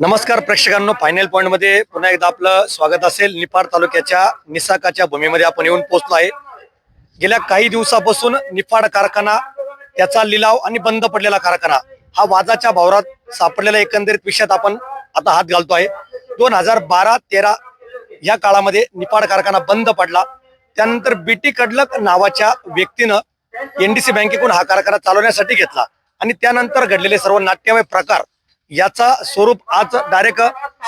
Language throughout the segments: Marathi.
नमस्कार प्रेक्षकांनो फायनल पॉईंटमध्ये पुन्हा एकदा आपलं स्वागत असेल. निफाड तालुक्याच्या निसाकाच्या भूमीमध्ये आपण येऊन पोहोचलो आहे. गेल्या काही दिवसापासून निफाड कारखाना त्याचा लिलाव आणि बंद पडलेला कारखाना हा वादाच्या भावरात सापडलेला एकंदरीत विषयात आपण आता हात घालतो आहे. दोन हजार बारा तेरा या काळामध्ये निफाड कारखाना बंद पडला. त्यानंतर बीटी कडलक नावाच्या व्यक्तीनं एनडीसी बँकेकडून हा कारखाना चालवण्यासाठी घेतला. आणि त्यानंतर घडलेले सर्व नाट्यमय प्रकार याचा स्वरूप आज डायरेक्ट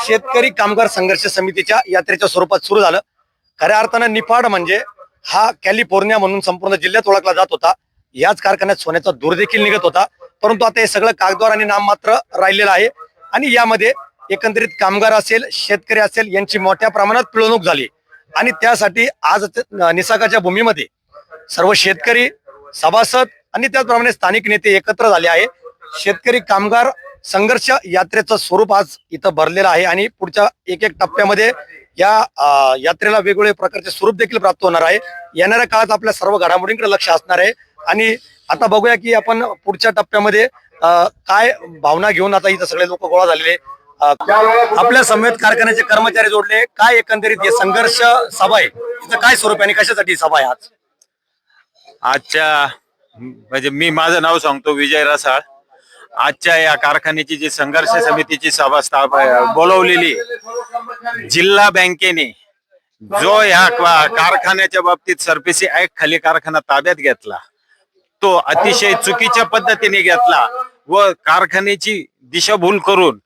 शेतकरी कामगार संघर्ष समितीच्या यात्रेच्या स्वरूपात सुरू झालं. खऱ्या अर्थानं निफाड म्हणजे हा कॅलिफोर्निया म्हणून संपूर्ण जिल्ह्यात ओळखला जात होता. याच कारखान्यात सोन्याचा दूर देखील निघत होता. परंतु आता हे सगळं कागदवार आणि नाम मात्र राहिलेलं आहे. आणि यामध्ये एकंदरीत कामगार असेल शेतकरी असेल यांची मोठ्या प्रमाणात पिळवणूक झाली. आणि त्यासाठी आज निसागाच्या भूमीमध्ये सर्व शेतकरी सभासद आणि त्याचप्रमाणे स्थानिक नेते एकत्र झाले आहे. शेतकरी कामगार संघर्ष यात्रेचं स्वरूप आज इथं भरलेलं आहे आणि पुढच्या एक एक टप्प्यामध्ये या यात्रेला वेगवेगळे प्रकारचे स्वरूप देखील प्राप्त होणार आहे. येणाऱ्या काळात आपल्या सर्व घडामोडींकडे लक्ष असणार आहे. आणि आता बघूया की आपण पुढच्या टप्प्यामध्ये काय भावना घेऊन आता इथं सगळे लोक गोळा झालेले आपल्या समेत कारखान्याचे कर्मचारी जोडले काय एकंदरीत हे संघर्ष सभा आहे? इथं काय स्वरूप आहे आणि कशासाठी सभा आहे आज? आजच्या म्हणजे मी माझं नाव सांगतो विजय रसाळ. आजच्या या कारखान्याची जी संघर्ष समितीची सभा स्थाप बोलवलेली आहे, जिल्हा बँकेने जो या का- कारखान्याच्या बाबतीत सरफेसी ऍक्ट खाली कारखाना ताब्यात घेतला. तो अतिशय चुकीच्या पद्धतीने घेतला व कारखान्याची दिशाभूल करून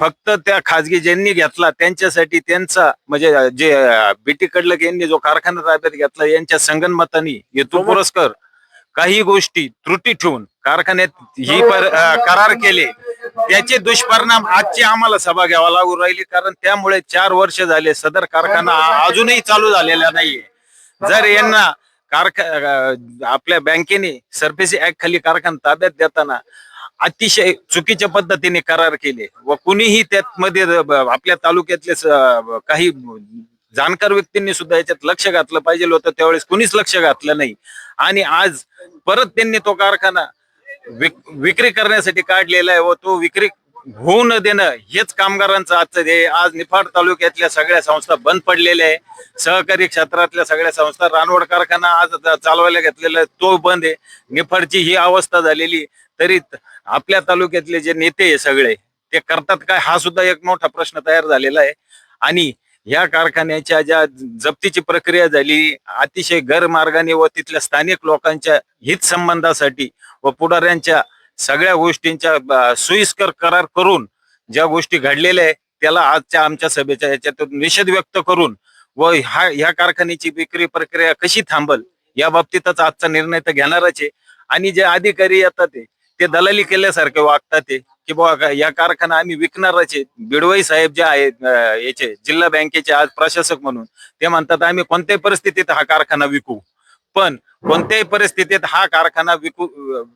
फक्त त्या खाजगी ज्यांनी घेतला त्यांच्यासाठी त्यांचा म्हणजे जे बीटी कडलक यांनी जो कारखाना ताब्यात घेतला यांच्या संगनमतानी हेतू पुरस्कर काही गोष्टी त्रुटी ठेवून कारखान्यात ही पर, आ, करार केले त्याचे दुष्परिणाम आजची आम्हाला सभा घ्यावा लागू राहिली. कारण त्यामुळे चार वर्ष झाले सदर कारखाना अजूनही चालू झालेला नाहीये. जर यांना कारखा आपल्या बँकेने सरफेसी ऍक्ट खाली कारखाना ताब्यात देताना अतिशय चुकीच्या पद्धतीने करार केले व कुणीही त्यामध्ये आपल्या तालुक्यातले काही जाणकार व्यक्तींनी सुद्धा याच्यात लक्ष घातलं पाहिजे होतं त्यावेळेस कुणीच लक्ष घातलं नाही. आणि आज परत त्यांनी तो कारखाना विक- विक्री करण्यासाठी काढलेला आहे व तो विक्री होऊ न देणं हेच कामगारांचं आजचं ध्येय. आज निफाड तालुक्यातल्या सगळ्या संस्था बंद पडलेल्या आहे. सहकारी क्षेत्रातल्या सगळ्या संस्था रानवड कारखाना आज चालवायला घेतलेला आहे. तो बंद आहे. निफाडची ही अवस्था झालेली तरी आपल्या तालुक्यातले जे नेते आहे सगळे ते करतात काय? हा सुद्धा एक मोठा प्रश्न तयार झालेला आहे. आणि या कारखान्याच्या ज्या जप्तीची प्रक्रिया झाली अतिशय गैरमार्गाने व तिथल्या स्थानिक लोकांच्या हित संबंधासाठी व पुढाऱ्यांच्या सगळ्या गोष्टींच्या सोयीस्कर करार करून ज्या गोष्टी घडलेल्या आहे त्याला आजच्या आमच्या सभेच्या याच्यातून निषेध व्यक्त करून व हा ह्या कारखान्याची विक्री प्रक्रिया कशी थांबल या बाबतीतच आजचा निर्णय तर घेणारच आहे. आणि जे अधिकारी येतात ते ते दलाली केल्यासारखे वागतात ते की बाबा या कारखाना आम्ही विकणारच आहे. बिडवई साहेब जे आहेत याचे जिल्हा बँकेचे आज प्रशासक म्हणून ते म्हणतात आम्ही कोणत्याही परिस्थितीत हा कारखाना विकू. पण कोणत्याही परिस्थितीत हा कारखाना विकू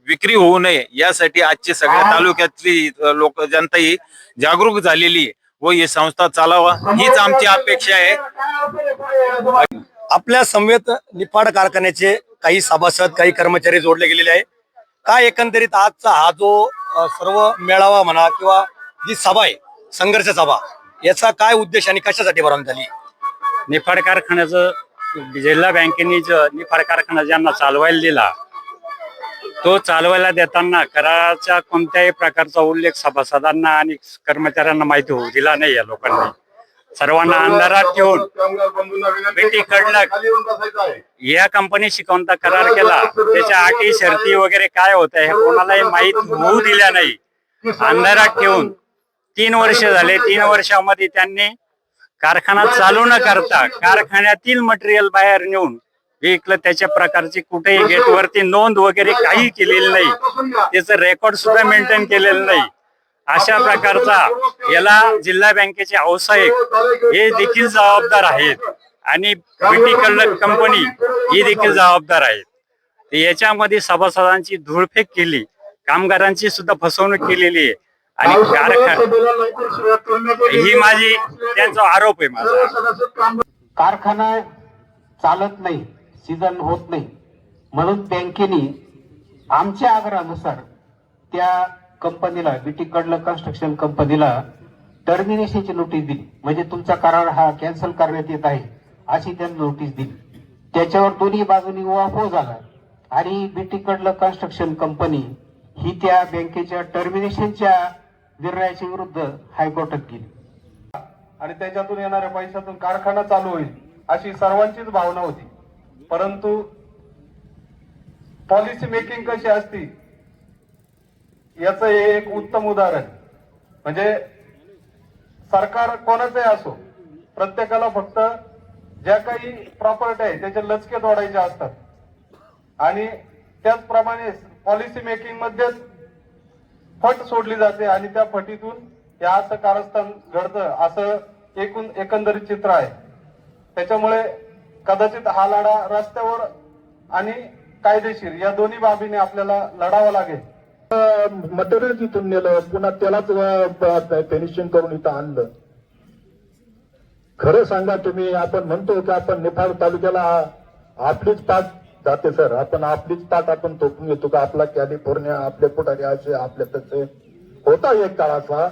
विक्री होऊ नये यासाठी आजची सगळ्या तालुक्यातली लोक जनता ही जागरूक झालेली आहे. व ही संस्था चालावा हीच आमची अपेक्षा आहे. आपल्या समवेत निफाड कारखान्याचे काही सभासद काही कर्मचारी जोडले गेलेले आहे काय एकंदरीत आजचा हा जो सर्व मेळावा म्हणा किंवा जी सभा आहे संघर्ष सभा याचा काय उद्देश आणि कशासाठी भरवण्यात आली? निफाड कारखान्याचं जिल्हा बँकेने जो निफाड कारखाना ज्यांना चालवायला दिला तो चालवायला देताना कराराच्या कोणत्याही प्रकारचा उल्लेख सभासदांना आणि कर्मचाऱ्यांना माहिती होऊ दिला नाही या लोकांनी. सर्वांना अंधारात ठेवून बेटी कडलक या कंपनीशी कोणता करार केला. त्याच्या अटी शर्ती वगैरे काय होत हे कोणालाही माहीत होऊ दिल्या नाही. अंधारात ठेवून तीन वर्ष झाले तीन वर्षामध्ये त्यांनी कारखाना चालू न करता कारखान्यातील मटेरियल बाहेर नेऊन विकलं. त्याच्या प्रकारची कुठेही गेटवरती नोंद वगैरे काही केलेली नाही. त्याचं रेकॉर्ड सुद्धा मेंटेन केलेलं नाही. अशा प्रकारचा याला जिल्हा बँकेचे व्यावसायिक हे देखील जबाबदार आहेत. आणि बीटी कल्लक कंपनी ही देखील जबाबदार आहेत. याच्यामध्ये सभासदांची धूळफेक केली. कामगारांची सुद्धा फसवणूक केलेली आहे. आणि कारखाना ही माझी त्यांचा आरोप आहे माझा. कारखाना चालत नाही सीझन होत नाही. म्हणून बँकेने आमच्या आग्रहानुसार त्या कंपनीला बीटी कडलं कन्स्ट्रक्शन कंपनीला टर्मिनेशनची नोटीस दिली. म्हणजे तुमचा करार हा कॅन्सल करण्यात येत आहे अशी त्यांनी नोटीस दिली. त्याच्यावर दोन्ही बाजूनी उहापोह झाला. आणि बीटी कडलं कन्स्ट्रक्शन कंपनी ही त्या बँकेच्या टर्मिनेशनच्या निर्णयाच्या विरुद्ध हायकोर्टात गेली. आणि त्याच्यातून येणाऱ्या पैशातून कारखाना चालू होईल अशी सर्वांचीच भावना होती. परंतु पॉलिसी मेकिंग कशी असती याचं हे एक उत्तम उदाहरण. म्हणजे सरकार कोणाचंही असो प्रत्येकाला फक्त ज्या काही प्रॉपर्टी आहे त्याचे लचके तोडायचे असतात. आणि त्याचप्रमाणे पॉलिसी मेकिंग मध्येच फट सोडली जाते आणि त्या फटीतून या असं कारस्थान घडतं असं एकूण एकंदरीत चित्र आहे. त्याच्यामुळे कदाचित हा लढा रस्त्यावर आणि कायदेशीर या दोन्ही बाबीने आपल्याला लढावा लागेल. मटेरियल तिथून नेलं पुन्हा त्यालाच फिनिशिंग करून इथं आणलं. खरं सांगा तुम्ही आपण म्हणतो की आपण निफाड तालुक्याला आपलीच पाठ जाते सर. आपण आपलीच पाठ आपण तोपून घेतो का? आपला कॅलिफोर्निया आपले पुढारी असे आपले तसे. होता एक काळ असा.